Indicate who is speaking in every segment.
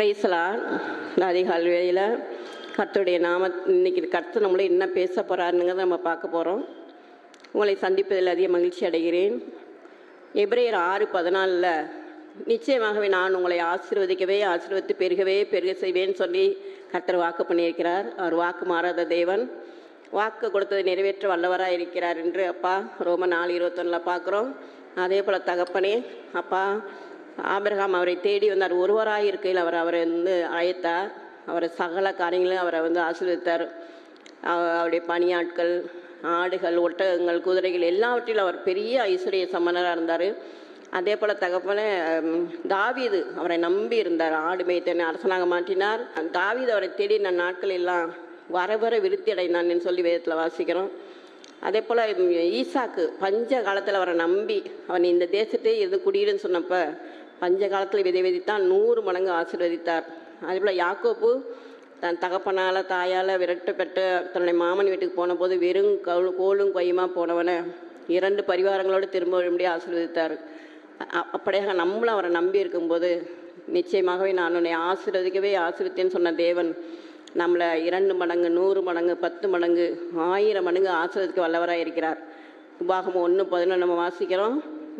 Speaker 1: பிரைஸ்லான் அதிகால் வேளையில் கர்த்தருடைய நாம இன்னைக்கு கர்த்தர் நம்மளும் என்ன பேச போகிறாருங்கிறத நம்ம பார்க்க போகிறோம் உங்களை சந்திப்பதில் அதிக மகிழ்ச்சி அடைகிறேன். எப்ரேயர் ஆறு பதினாலில் நிச்சயமாகவே நான் உங்களை ஆசீர்வதிக்கவே ஆசீர்வதித்து பெருகவே பெருக செய்வேன்னு சொல்லி கர்த்தர் வாக்கு பண்ணியிருக்கிறார். அவர் வாக்கு மாறாத தேவன். வாக்கு கொடுத்ததை நிறைவேற்ற வல்லவராக இருக்கிறார் என்று அப்பா ரோம நாலு இருபத்தொன்னில் பார்க்குறோம். அதே போல் தகப்பனே அப்பா ஆபிரகாம் அவரை தேடி வந்தார். ஒருவராக இருக்கையில் அவர் அவரை வந்து அழைத்தார். அவரை சகல காரியங்களையும் அவரை வந்து ஆசீர்வதித்தார். அவருடைய பணியாட்கள் ஆடுகள் ஒட்டகங்கள் குதிரைகள் எல்லாவற்றிலும் அவர் பெரிய ஐஸ்வர்ய சம்மனராக இருந்தார். அதே போல் தகப்பன தாவீது அவரை நம்பி இருந்தார். ஆடு மேய்த்தனை அரசனாக மாற்றினார். தாவீது அவரை தேடின நாட்கள் எல்லாம் வர வர விருத்தி அடைந்தான்னு சொல்லி வேதத்தில் வாசிக்கிறோம். அதே போல் ஈசாக்கு பஞ்ச காலத்தில் அவரை நம்பி அவன் இந்த தேசத்தையே எது குடியிருன்னு சொன்னப்போ பஞ்ச காலத்தில் விதை விதித்தான் நூறு மடங்கு ஆசீர்வதித்தார். அதேபோல் யாக்கோப்பு தன் தகப்பனால் தாயால் விரட்டப்பட்டு தன்னுடைய மாமன் வீட்டுக்கு போன போது வெறும் கவுள் கோலும் கொய்யுமாக போனவனை இரண்டு பரிவாரங்களோடு திரும்ப வரும்படி ஆசீர்வதித்தார். அப்படியாக நம்மளும் அவரை நம்பி இருக்கும்போது நிச்சயமாகவே நான் உன்னை ஆசீர்வதிக்கவே ஆசீர்வத்தேன்னு சொன்ன தேவன் நம்மளை இரண்டு மடங்கு நூறு மடங்கு பத்து மடங்கு ஆயிரம் மடங்கு ஆசீர்வதிக்க வல்லவராக இருக்கிறார். உபாகம் ஒன்று பதினொன்று நம்ம வாசிக்கிறோம்.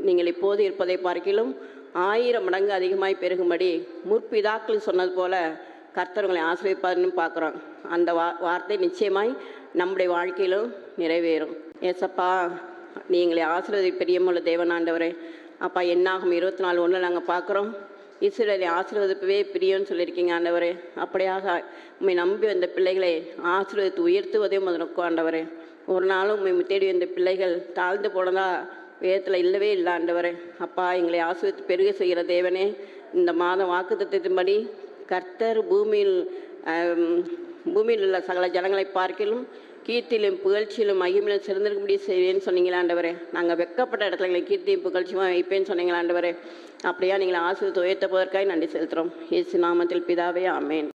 Speaker 1: நீங்கள் இப்போது இருப்பதை பார்க்கிலும் ஆயிரம் மடங்கு அதிகமாய் பெருகும்படி முற்பிதாக்கள் சொன்னது போல கர்த்தவங்களை உங்களை ஆசிரியப்பாருன்னு பார்க்குறோம். அந்த வா வார்த்தை நிச்சயமாய் நம்முடைய வாழ்க்கையிலும் நிறைவேறும். ஏசப்பா நீங்களே ஆசீர்வதி பெரியமுள்ள தேவனாண்டவரே. அப்பா என்னாகும்? இருபத்தி நாலு ஒன்று நாங்கள் பார்க்குறோம். இஸ்ரேலை ஆசீர்வதிப்பவே பிரியம்னு சொல்லியிருக்கீங்க ஆண்டவரே. அப்படியாக உண்மை நம்பி வந்த பிள்ளைகளை ஆசீர்வதித்து உயர்த்துவதே முதலுக்கும் ஆண்டவரே. ஒரு நாளும் உண்மை தேடி வந்த பிள்ளைகள் தாழ்ந்து போனதா வேதத்தில் இல்லவே இல்லை ஆண்டவரே. அப்பா எங்களை ஆசீர்வதித்து பெருக செய்கிற தேவனே இந்த மாதம் வாக்குத்தத்தின்படி கர்த்தர் பூமியில் பூமியில் உள்ள சகல ஜனங்களை பார்க்கிலும் கீர்த்தியிலும் புகழ்ச்சியிலும் மகிமையிலும் சிறந்திருக்கும்படி செய்வேன்னு சொன்னீங்களா ஆண்டவரே. நாங்கள் வெக்கப்பட்ட இடத்துல எங்களை கீர்த்தியும் புகழ்ச்சியும் வைப்பேன்னு சொன்னீங்களா ஆண்டவரே. அப்படியா நீங்கள் ஆசிரியத்தை உயர்த்த போவதற்காக நன்றி செலுத்துகிறோம் இயேசு நாமத்தில் பிதாவே ஆமேன்.